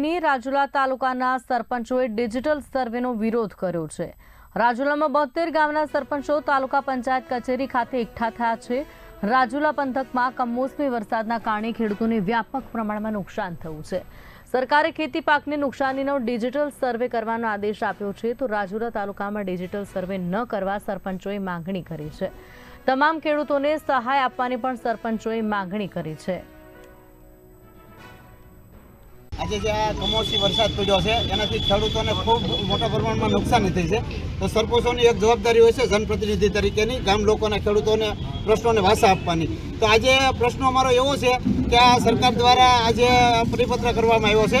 ની રાજુલા તાલુકાના સરપંચોએ ડિજિટલ સર્વેનો વિરોધ કર્યો છે. રાજુલામાં બોતેર ગામના સરપંચો તાલુકા પંચાયત કચેરી ખાતે એકઠા થયા છે. રાજુલા પંથકમાં કમોસમી વરસાદના કારણે ખેડૂતોને વ્યાપક પ્રમાણમાં નુકસાન થયું છે. સરકારે ખેતી પાકની નુકસાનીનો ડિજિટલ સર્વે કરવાનો આદેશ આપ્યો છે તો રાજુલા તાલુકામાં ડિજિટલ સર્વે ન કરવા સરપંચોએ માંગણી કરી છે. તમામ ખેડૂતોને સહાય આપવાની પણ સરપંચોએ માંગણી કરી છે. આજે જે આ કમોસમી વરસાદ પડ્યો છે, એનાથી ખેડૂતોને ખૂબ મોટા પ્રમાણમાં નુકસાની થઈ છે. તો સરપંચોની એક જવાબદારી હોય છે જનપ્રતિનિધિ તરીકેની, ગામ લોકોના ખેડૂતોને પ્રશ્નોને વાસા આપવાની. તો આજે પ્રશ્નો અમારો એવો છે કે આ સરકાર દ્વારા આજે પરિપત્ર કરવામાં આવ્યો છે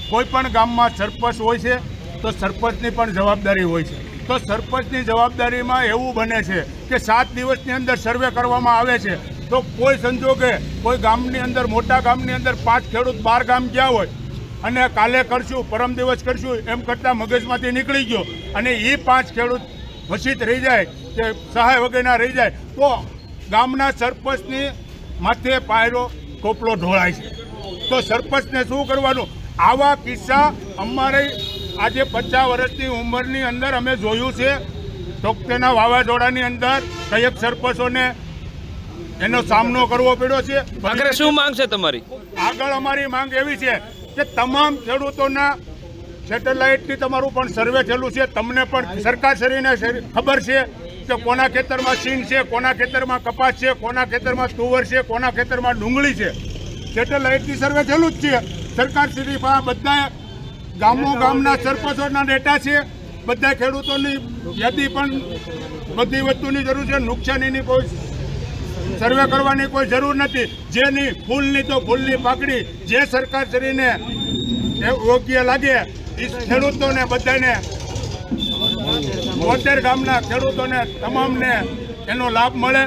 કોઈ પણ ગામમાં સરપંચ હોય છે, તો સરપંચની પણ જવાબદારી હોય છે. તો સરપંચની જવાબદારીમાં એવું બને છે કે સાત દિવસની અંદર સર્વે કરવામાં આવે છે, તો કોઈ સંજોગે કોઈ ગામની અંદર, મોટા ગામની અંદર પાંચ ખેડૂત બાર ગામ ગયા હોય, અને કાલે કરશું, પરમ દિવસ કરશું, એમ કરતાં મગજમાંથી નીકળી ગયો, અને એ પાંચ ખેડૂત વસિત રહી જાય, કે સહાય વગેરેના રહી જાય, તો ગામના સરપંચની માથે પાયરો ટોપલો ઢોળાય છે. તો સરપંચને શું કરવાનું? આવા કિસ્સા અમારે આજે પચાસ વર્ષની ઉંમરની અંદર અમે જોયું છે. ટોકતેના વાવાઝોડાની અંદર કયક સરપંચોને એનો સામનો કરવો પડ્યો છે. આગળ શું માંગ છે તમારી? આગળ અમારી માંગ એવી છે કે તમામ ખેડૂતોના સેટેલાઇટથી તમારું પણ સર્વે થયેલું છે. તમને પણ સરકારશ્રીને શરી- ખબર છે કે કોના ખેતરમાં સીન છે કોના ખેતરમાં કપાસ છે કોના ખેતરમાં તુવર છે કોના ખેતરમાં ડુંગળી છે. સેટેલાઇટથી સર્વે થયેલું જ છે. સરકારશ્રી પાસે બધા ગામો ગામના સરપંચોના ડેટા છે. બધા ખેડૂતોની યાદી પણ બધી વસ્તુની જરૂર છે. નુકસાનીની કોઈ સર્વે કરવાની કોઈ જરૂર નથી. જેની ફૂલની તો ફૂલની પાકડી જે સરકાર શ્રીને યોગ્ય લાગે એ ખેડૂતોને બધાને બોતેર ગામના ખેડૂતોને તમામને એનો લાભ મળે.